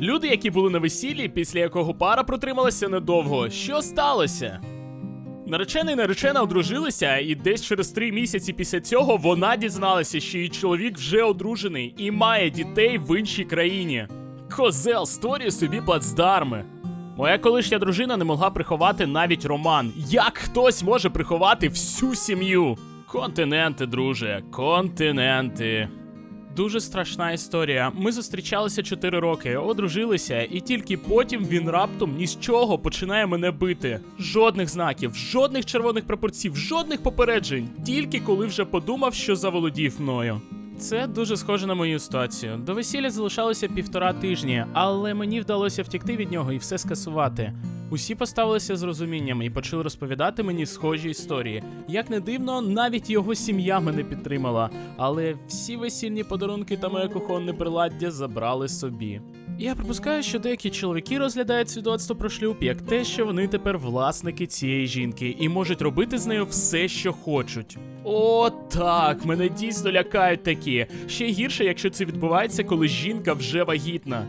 Люди, які були на весіллі, після якого пара протрималася недовго. Що сталося? Наречений наречена одружилися, і десь через три місяці після цього вона дізналася, що її чоловік вже одружений і має дітей в іншій країні. Козел створює собі плацдарми. Моя колишня дружина не могла приховати навіть роман. Як хтось може приховати всю сім'ю? Континенти, друже, континенти. Дуже страшна історія. Ми зустрічалися 4 роки, одружилися, і тільки потім він раптом ні з чого починає мене бити. Жодних знаків, жодних червоних прапорців, жодних попереджень, тільки коли вже подумав, що заволодів мною. Це дуже схоже на мою ситуацію. До весілля залишалося півтора тижні, але мені вдалося втекти від нього і все скасувати. Усі поставилися з розумінням і почали розповідати мені схожі історії. Як не дивно, навіть його сім'я мене підтримала, але всі весільні подарунки та моє кухонне приладдя забрали собі. Я припускаю, що деякі чоловіки розглядають свідоцтво про шлюб як те, що вони тепер власники цієї жінки і можуть робити з нею все, що хочуть. О, так, мене дійсно лякають такі. Ще гірше, якщо це відбувається, коли жінка вже вагітна.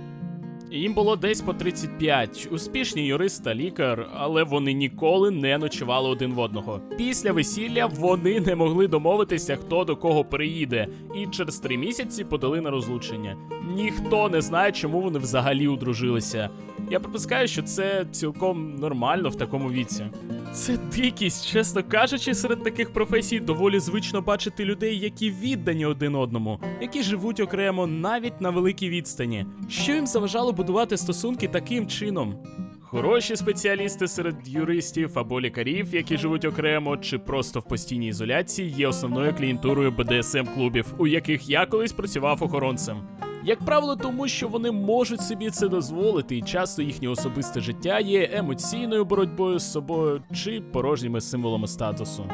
Їм було десь по 35, успішні юрист та лікар, але вони ніколи не ночували один в одного. Після весілля вони не могли домовитися, хто до кого приїде, і через три місяці подали на розлучення. Ніхто не знає, чому вони взагалі одружилися. Я припускаю, що це цілком нормально в такому віці. Це дикість, чесно кажучи, серед таких професій доволі звично бачити людей, які віддані один одному, які живуть окремо навіть на великій відстані. Що їм заважало будувати стосунки таким чином? Хороші спеціалісти серед юристів або лікарів, які живуть окремо, чи просто в постійній ізоляції, є основною клієнтурою БДСМ клубів, у яких я колись працював охоронцем. Як правило, тому що вони можуть собі це дозволити, і часто їхнє особисте життя є емоційною боротьбою з собою чи порожніми символами статусу.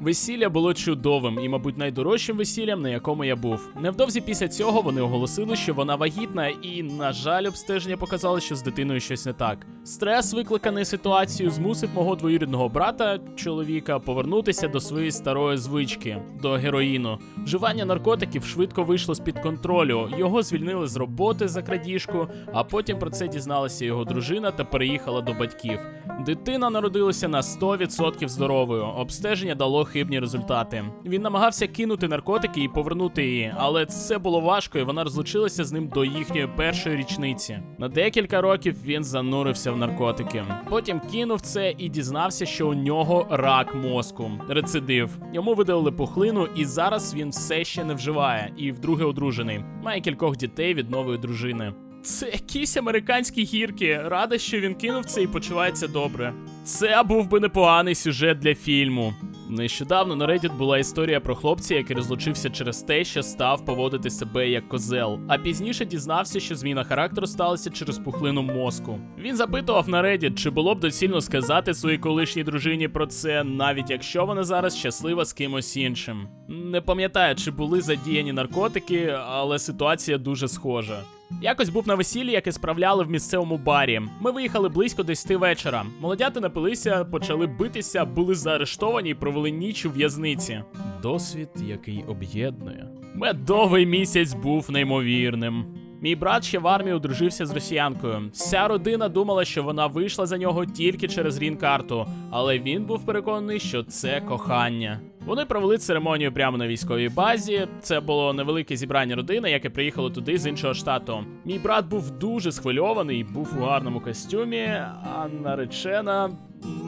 Весілля було чудовим і, мабуть, найдорожчим весіллям, на якому я був. Невдовзі після цього вони оголосили, що вона вагітна, і, на жаль, обстеження показало, що з дитиною щось не так. Стрес, викликаний ситуацією, змусив мого двоюрідного брата, чоловіка, повернутися до своєї старої звички до героїну. Вживання наркотиків швидко вийшло з під контролю. Його звільнили з роботи за крадіжку, а потім про це дізналася його дружина та переїхала до батьків. Дитина народилася на 100% здоровою. Обстеження дало хибні результати. Він намагався кинути наркотики і повернути її, але це було важко, і вона розлучилася з ним до їхньої першої річниці. На декілька років він занурився наркотики. Потім кинув це і дізнався, що у нього рак мозку. Рецидив. Йому видалили пухлину, і зараз він все ще не вживає і вдруге одружений. Має кількох дітей від нової дружини. Це якісь американські гірки. Рада, що він кинув це і почувається добре. Це був би непоганий сюжет для фільму. Нещодавно на Reddit була історія про хлопця, який розлучився через те, що став поводити себе як козел. А пізніше дізнався, що зміна характеру сталася через пухлину мозку. Він запитував на Reddit, чи було б доцільно сказати своїй колишній дружині про це, навіть якщо вона зараз щаслива з кимось іншим. Не пам'ятаю, чи були задіяні наркотики, але ситуація дуже схожа. Якось був на весіллі, яке справляли в місцевому барі. Ми виїхали близько 10 вечора. Молодята напилися, почали битися, були заарештовані і провели ніч у в'язниці. Досвід, який об'єднує. Медовий місяць був неймовірним. Мій брат ще в армії одружився з росіянкою. Вся родина думала, що вона вийшла за нього тільки через рін-карту, але він був переконаний, що це кохання. Вони провели церемонію прямо на військовій базі. Це було невелике зібрання родини, яке приїхало туди з іншого штату. Мій брат був дуже схвильований, був у гарному костюмі, а наречена.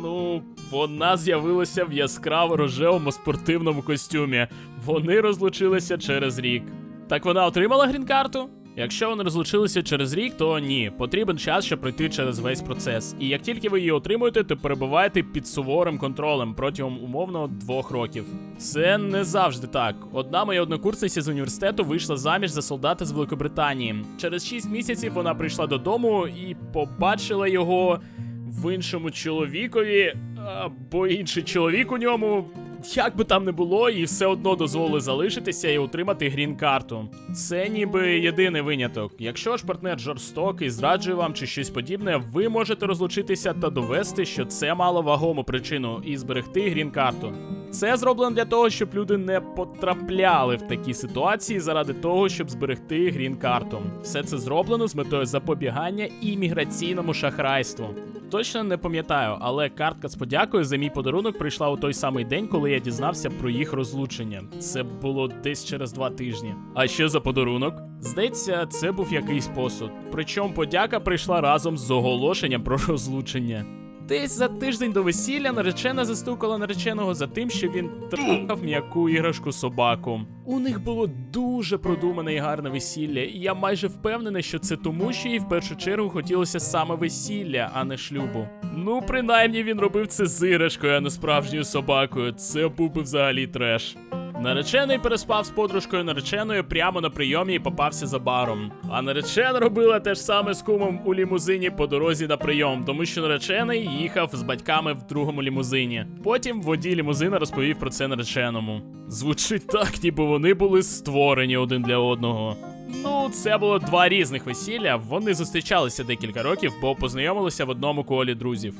Ну, вона з'явилася в яскраво рожевому спортивному костюмі. Вони розлучилися через рік. Так вона отримала грін-карту? Якщо вони розлучилися через рік, то ні, потрібен час, щоб пройти через весь процес. І як тільки ви її отримуєте, то перебуваєте під суворим контролем протягом умовно двох років. Це не завжди так. Одна моя однокурсниця з університету вийшла заміж за солдата з Великобританії. Через 6 місяців вона прийшла додому і побачила його в іншому чоловікові, або інший чоловік у ньому. Як би там не було, і все одно дозволили залишитися і отримати грін-карту. Це ніби єдиний виняток. Якщо ж партнер жорстокий, зраджує вам чи щось подібне, ви можете розлучитися та довести, що це мало вагому причину і зберегти грін-карту. Це зроблено для того, щоб люди не потрапляли в такі ситуації заради того, щоб зберегти грін-карту. Все це зроблено з метою запобігання імміграційному шахрайству. Точно не пам'ятаю, але картка з подякою за мій подарунок прийшла у той самий день, коли я дізнався про їх розлучення. Це було десь через два тижні. А що за подарунок? Здається, це був якийсь посуд. Причому подяка прийшла разом з оголошенням про розлучення. Десь за тиждень до весілля наречена застукала нареченого за тим, що він трахав м'яку іграшку собаку. У них було дуже продумане і гарне весілля, і я майже впевнений, що це тому, що їй в першу чергу хотілося саме весілля, а не шлюбу. Ну, принаймні він робив це з іграшкою, а не справжньою собакою. Це був би взагалі треш. Наречений переспав з подружкою нареченою прямо на прийомі і попався за баром. А наречена робила те ж саме з кумом у лімузині по дорозі на прийом, тому що наречений їхав з батьками в другому лімузині. Потім водій лімузина розповів про це нареченому. Звучить так, ніби вони були створені один для одного. Ну, це було два різних весілля. Вони зустрічалися декілька років, бо познайомилися в одному колі друзів.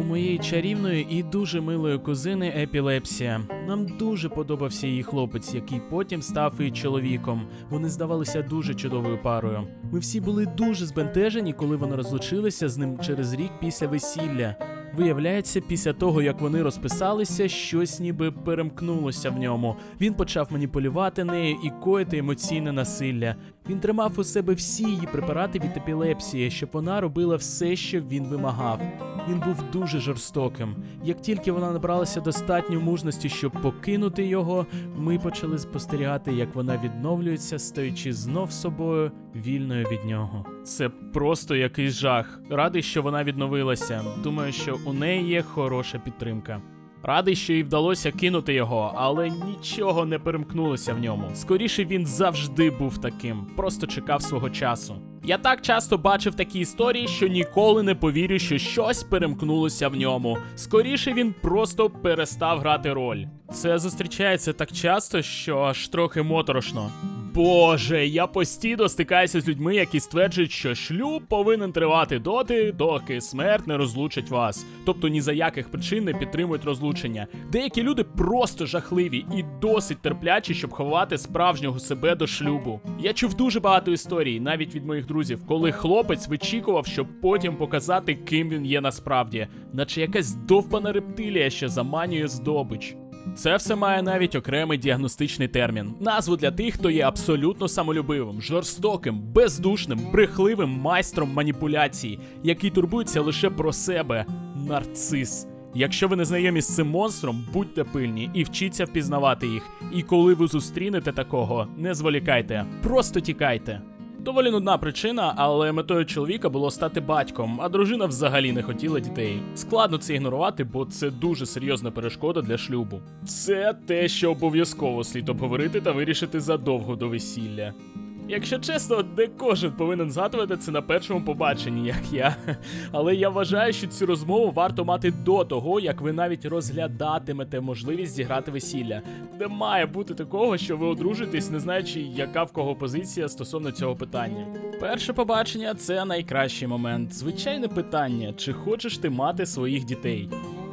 У моєї чарівної і дуже милої кузини епілепсія. Нам дуже подобався її хлопець, який потім став і чоловіком. Вони здавалися дуже чудовою парою. Ми всі були дуже збентежені, коли вони розлучилися з ним через рік після весілля. Виявляється, після того, як вони розписалися, щось ніби перемкнулося в ньому. Він почав маніпулювати нею і коїти емоційне насилля. Він тримав у себе всі її препарати від епілепсії, щоб вона робила все, що він вимагав. Він був дуже жорстоким. Як тільки вона набралася достатньо мужності, щоб покинути його, ми почали спостерігати, як вона відновлюється, стаючи знов собою вільною від нього. Це просто якийсь жах. Радий, що вона відновилася. Думаю, що у неї є хороша підтримка. Радий, що їй вдалося кинути його, але нічого не перемкнулося в ньому. Скоріше він завжди був таким, просто чекав свого часу. Я так часто бачив такі історії, що ніколи не повірю, що щось перемкнулося в ньому. Скоріше він просто перестав грати роль. Це зустрічається так часто, що аж трохи моторошно. Боже, я постійно стикаюся з людьми, які стверджують, що шлюб повинен тривати доти, доки смерть не розлучить вас. Тобто ні за яких причин не підтримують розлучення. Деякі люди просто жахливі і досить терплячі, щоб ховати справжнього себе до шлюбу. Я чув дуже багато історій, навіть від моїх друзів, коли хлопець вичікував, щоб потім показати, ким він є насправді, наче якась довбана рептилія, що заманює здобич. Це все має навіть окремий діагностичний термін. Назву для тих, хто є абсолютно самолюбивим, жорстоким, бездушним, брехливим майстром маніпуляції, який турбується лише про себе нарцис. Якщо ви не знайомі з цим монстром, будьте пильні і вчіться впізнавати їх. І коли ви зустрінете такого, не зволікайте, просто тікайте. Доволі нудна причина, але метою чоловіка було стати батьком, а дружина взагалі не хотіла дітей. Складно це ігнорувати, бо це дуже серйозна перешкода для шлюбу. Це те, що обов'язково слід обговорити та вирішити задовго до весілля. Якщо чесно, не кожен повинен згадувати це на першому побаченні, як я. Але я вважаю, що цю розмову варто мати до того, як ви навіть розглядатимете можливість зіграти весілля. Не має бути такого, що ви одружитесь, не знаючи, яка в кого позиція стосовно цього питання. Перше побачення це найкращий момент. Звичайне питання: чи хочеш ти мати своїх дітей?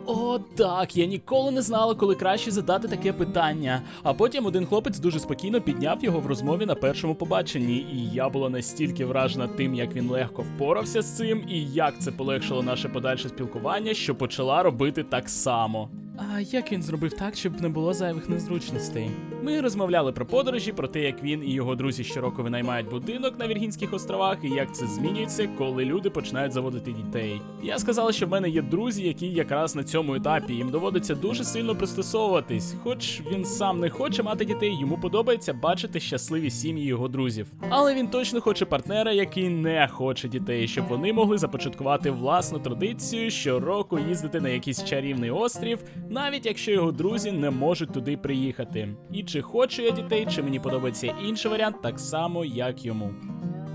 О, так, я ніколи не знала, коли краще задати таке питання. А потім один хлопець дуже спокійно підняв його в розмові на першому побаченні, і я була настільки вражена тим, як він легко впорався з цим, і як це полегшило наше подальше спілкування, що почала робити так само. А як він зробив так, щоб не було зайвих незручностей? Ми розмовляли про подорожі, про те, як він і його друзі щороку винаймають будинок на Віргінських островах, і як це змінюється, коли люди починають заводити дітей. Я сказала, що в мене є друзі, які якраз на цьому етапі їм доводиться дуже сильно пристосовуватись. Хоч він сам не хоче мати дітей, йому подобається бачити щасливі сім'ї його друзів. Але він точно хоче партнера, який не хоче дітей, щоб вони могли започаткувати власну традицію щороку їздити на якийсь чарівний острів, навіть якщо його друзі не можуть туди приїхати. І чи хочу я дітей, чи мені подобається інший варіант, так само як йому.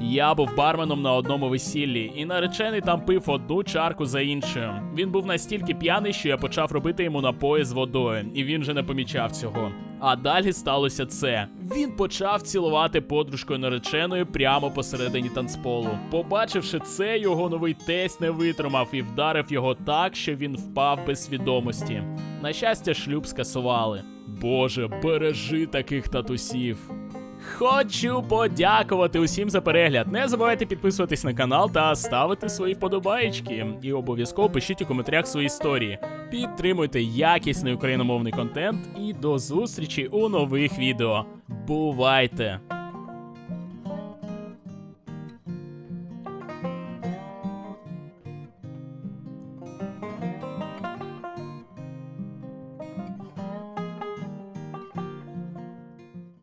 Я був барменом на одному весіллі, і наречений там пив одну чарку за іншою. Він був настільки п'яний, що я почав робити йому напої з водою, і він же не помічав цього. А далі сталося це. Він почав цілувати подружкою нареченої прямо посередині танцполу. Побачивши це, його новий тесть не витримав і вдарив його так, що він впав без свідомості. На щастя, шлюб скасували. Боже, бережи таких татусів. Хочу подякувати усім за перегляд. Не забувайте підписуватись на канал та ставити свої вподобаєчки. І обов'язково пишіть у коментарях свої історії. Підтримуйте якісний україномовний контент і до зустрічі у нових відео. Бувайте!